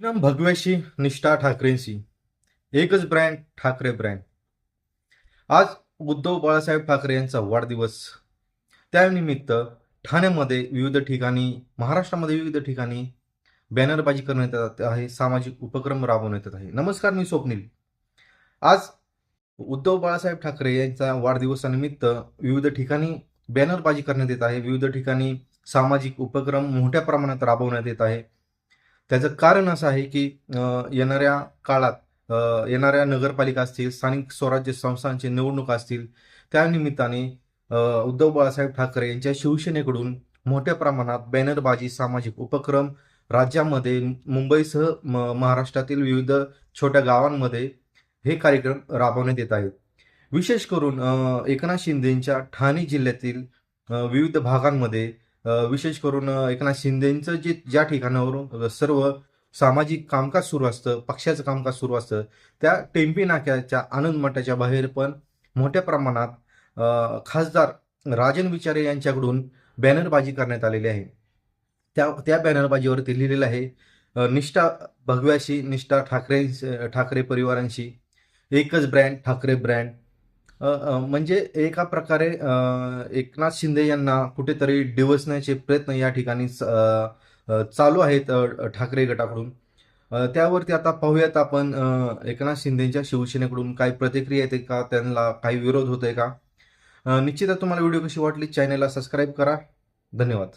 पूनम भगव्याशी निष्ठा ठाकरेंशी. एकच brand Thackeray brand. आज उद्धव बाळासाहेब ठाकरे यांचा वाढदिवस. त्यानिमित्त ठाण्यामध्ये विविध ठिकाणी महाराष्ट्रामध्ये विविध ठिकाणी बॅनरबाजी करण्यात येत आहे सामाजिक उपक्रम राबवण्यात येत आहे. नमस्कार मी स्वप्नील. आज उद्धव बाळासाहेब ठाकरे यांचा वाढदिवसानिमित्त विविध ठिकाणी बॅनरबाजी करण्यात येत आहे विविध ठिकाणी सामाजिक उपक्रम मोठ्या प्रमाणात राबवण्यात येत आहे. त्याचं कारण असं आहे की येणाऱ्या काळात येणाऱ्या नगरपालिका असतील स्थानिक स्वराज्य संस्थांची निवडणूक असतील त्या निमित्ताने उद्धव बाळासाहेब ठाकरे यांच्या शिवसेनेकडून मोठ्या प्रमाणात बॅनरबाजी सामाजिक उपक्रम राज्यामध्ये मुंबईसह म- महाराष्ट्रातील विविध छोट्या गावांमध्ये हे कार्यक्रम राबवण्यात येत आहेत. विशेष करून एकनाथ शिंदेंच्या ठाणे जिल्ह्यातील विविध भागांमध्ये विशेष करून एकनाथ शिंदेंचं जे ज्या ठिकाणावरून सर्व सामाजिक कामकाज सुरू असतं पक्षाचं कामकाज सुरू असतं त्या टेम्पी नाक्याच्या आनंद मठाच्या बाहेर पण मोठ्या प्रमाणात खासदार राजन विचारे यांच्याकडून बॅनरबाजी करण्यात आलेली आहे. त्या त्या बॅनरबाजीवरती लिहिलेलं आहे निष्ठा भगव्याशी निष्ठा ठाकरे ठाकरे परिवारांशी एकच ब्रँड ठाकरे ब्रँड म्हणजे एका प्रकारे एकनाथ शिंदे यांना कुठेतरी डिवसण्याचे प्रयत्न या ठिकाणी चालू आहेत ठाकरे गटाकडून. त्यावरती आता पाहूयात आपण एकनाथ शिंदेच्या शिवसेनेकडून काही प्रतिक्रिया येते का? त्यांना काही विरोध होतोय का? निश्चितच तुम्हाला व्हिडिओ कशी वाटली? चॅनलला सबस्क्राईब करा. धन्यवाद.